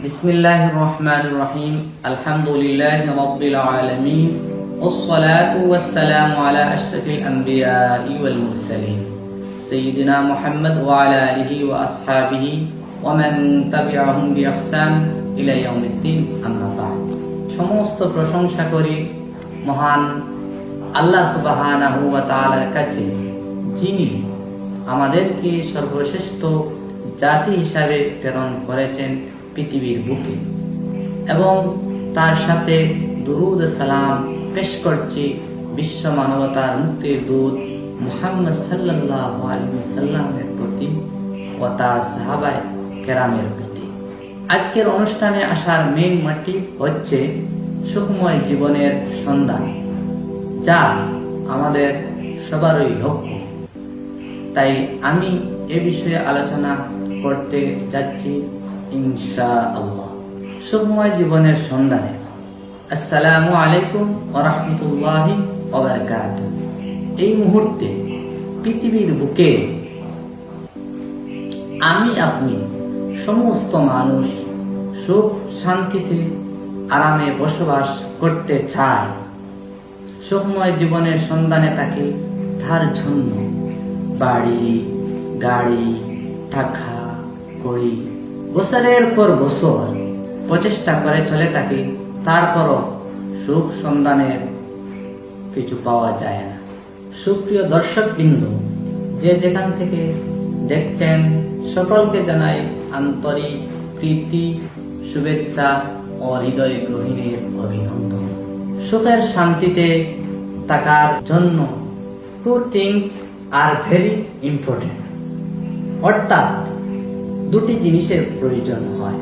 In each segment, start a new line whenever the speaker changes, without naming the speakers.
بسم الله الرحمن الرحيم الحمد لله رب العالمين والصلاة والسلام على أشرف الأنبياء والمرسلين سيدنا محمد وعلى آله وأصحابه ومن تبعهم بإحسان إلى يوم الدين أما بعد সমস্ত প্রশংসা করি মহান আল্লাহ সুবহানাহু ওয়া তাআলার কাছে যিনি আমাদেরকে সর্বশ্রেষ্ঠ জাতি হিসাবে প্রেরণ করেছেন পৃথিবীর বুকে। এবং তার সাথে দুরুদ সালাম পেশ করছি বিশ্ব মানবতার মুক্তির দূত মুহাম্মদ সাল্লাল্লাহু আলাইহি সাল্লামের প্রতি ও তার সাহাবায়ে কেরামের প্রতি। আজকের অনুষ্ঠানে আসার মেন মাটি হচ্ছে সুখময় জীবনের সন্ধান, যা আমাদের সবারই লক্ষ্য। তাই আমি এ বিষয়ে আলোচনা করতে যাচ্ছি। ইনশা আল্লাহ সুখময় জীবনের সন্ধানে। আসসালামু আলাইকুম ওরহমতুল্লাহি এই মুহূর্তে পৃথিবীর বুকে আমি, আপনি সমস্ত মানুষ সুখ শান্তিতে আরামে বসবাস করতে চায় সুখময় জীবনের সন্ধানে তাকে তার জন্য বাড়ি, গাড়ি টাকা কড়ি বছরের পর বছর প্রচেষ্টা করে চলে থাকে, তারপরও সুখ সন্ধানের কিছু পাওয়া যায় না। সুপ্রিয় দর্শক বিন্দু যে যেখান থেকে দেখছেন, সকলকে জানাই আন্তরিক প্রীতি, শুভেচ্ছা ও হৃদয় গ্রহীণের অভিনন্দন। সুখের শান্তিতে থাকার জন্য টু থিংস আর ভেরি ইম্পর্টেন্ট অর্থাৎ দুটি জিনিসের প্রয়োজন হয়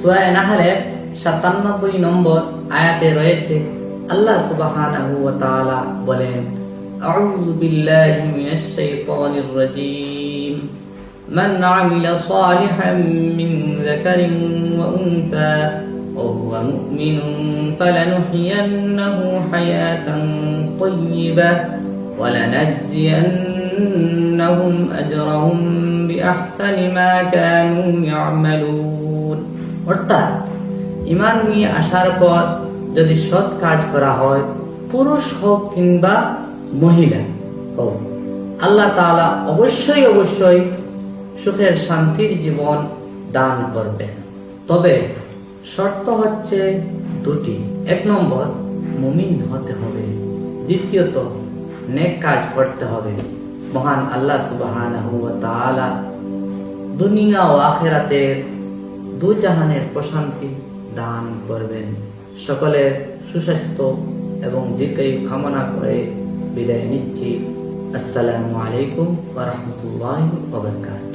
সুরায় নাহালের সাতানব্বই নম্বর আয়াতে রয়েছে আল্লাহ সুবহানাহু ওয়া তাআলা বলেন আউযু বিল্লাহি মিনাশ শাইতানির রাজীম من عمل صالحا من ذكر وأنثى وهو مؤمن فلنحيينه حياة طيبة ولنجزينهم أجرهم বিআহসানি মা কানু ইয়ামালুন অর্থাৎ, ইমান নিয়ে আসার পর যদি সৎ কাজ করা হয়, পুরুষ হোক কিংবা মহিলা হোক, আল্লাহ তাআলা অবশ্যই অবশ্যই সুখের শান্তির জীবন দান করবে তবে শর্ত হচ্ছে দুটি। এক নম্বর, মুমিন হতে হবে। দ্বিতীয়ত, নেক কাজ করতে হবে। মহান আল্লাহ সুবাহান দুনিয়া ও আখেরাতের দুজাহানের প্রশান্তি দান করবেন। সকলের সুস্বাস্থ্য এবং দীর্ঘায়ু কামনা করে বিদায় নিচ্ছি। আসসালামু আলাইকুম ওরহমতুল্লাহ বারাকাতুহু।